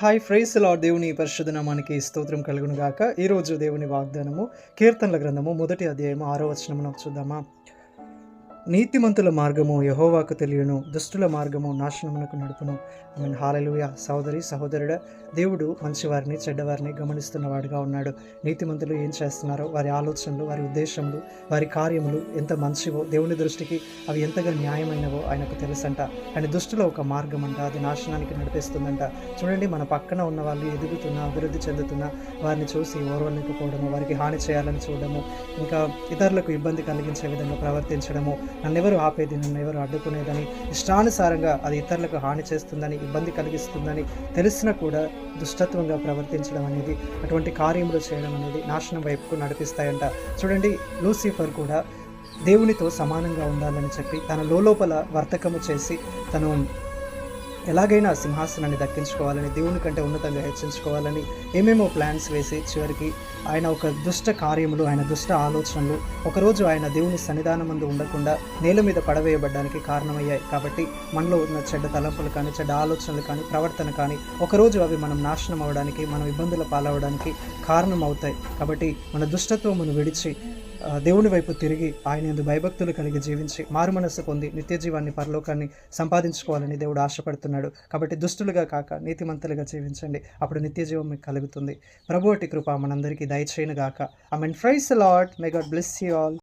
Hi fries లా దేవుని పరిశుద్ధ మనకి స్తోత్రం కలుగును గాక ఈరోజు దేవుని వాగ్దానము కీర్తనల గ్రంథము మొదటి అధ్యాయము ఆరో నాకు చూద్దామా? నీతిమంతుల మార్గము యహోవాకు తెలియను దుష్టుల మార్గము నాశనమునకు నడుపును. I mean hallelujah. సహోదరి సహోదరుడ దేవుడు మంచివారిని చెడ్డవారిని గమనిస్తున్నవాడుగా ఉన్నాడు. నీతిమంతులు ఏం చేస్తున్నారో వారి ఆలోచనలు వారి ఉద్దేశములు వారి కార్యములు ఎంత మంచివో దేవుని దృష్టికి అవి ఎంతగా న్యాయమైనవో ఆయనకు తెలుసంట. కానీ దుష్టుల ఒక మార్గం అంట అది నాశనానికి నడిపిస్తుందంట. చూడండి మన పక్కన ఉన్న వాళ్ళు ఎదుగుతున్న అభివృద్ధి చెందుతున్న వారిని చూసి ఓర్వలేకపోవడము వారికి హాని చేయాలని చూడడము ఇంకా ఇతరులకు ఇబ్బంది కలిగించే విధంగా ప్రవర్తించడము నన్నెవరు ఆపేది నన్నెవరు అడ్డుకునేదని ఇష్టానుసారంగా అది ఇతరులకు హాని చేస్తుందని ఇబ్బంది కలిగిస్తుందని తెలిసినా కూడా దుష్టత్వంగా ప్రవర్తించడం అనేది అటువంటి కార్యములు చేయడం అనేది నాశనం వైపుకు నడిపిస్తాయంట. చూడండి లూసిఫర్ కూడా దేవునితో సమానంగా ఉండాలని చెప్పి తన లోపల వర్తకము చేసి తను ఎలాగైనా సింహాసనాన్ని దక్కించుకోవాలని దేవుని కంటే ఉన్నతంగా హెచ్చించుకోవాలని ఏమేమో ప్లాన్స్ వేసి చివరికి ఆయన ఒక దుష్ట కార్యములు ఆయన దుష్ట ఆలోచనలు ఒకరోజు ఆయన దేవుని సన్నిధానం ముందు ఉండకుండా నేల మీద పడవేయబడ్డానికి కారణమయ్యాయి. కాబట్టి మనలో ఉన్న చెడ్డ తలంపులు కానీ చెడ్డ ఆలోచనలు కానీ ప్రవర్తన కానీ ఒకరోజు అవి మనం నాశనం అవ్వడానికి మనం ఇబ్బందుల పాలవడానికి కారణం అవుతాయి కాబట్టి మన దుష్టత్వమును విడిచి దేవుని వైపు తిరిగి ఆయన ఎందు భయభక్తులు కలిగి జీవించి మారు మనస్సు పొంది నిత్య జీవాన్ని పరలోకాన్ని సంపాదించుకోవాలని దేవుడు ఆశపడుతున్నాడు. కాబట్టి దుష్టులుగా కాక నీతిమంతులుగా జీవించండి. అప్పుడు నిత్య జీవం మీకు కలుగుతుంది. ప్రభువటి కృప మనందరికీ దయచేయను గాక I mean praise Lord may God bless you all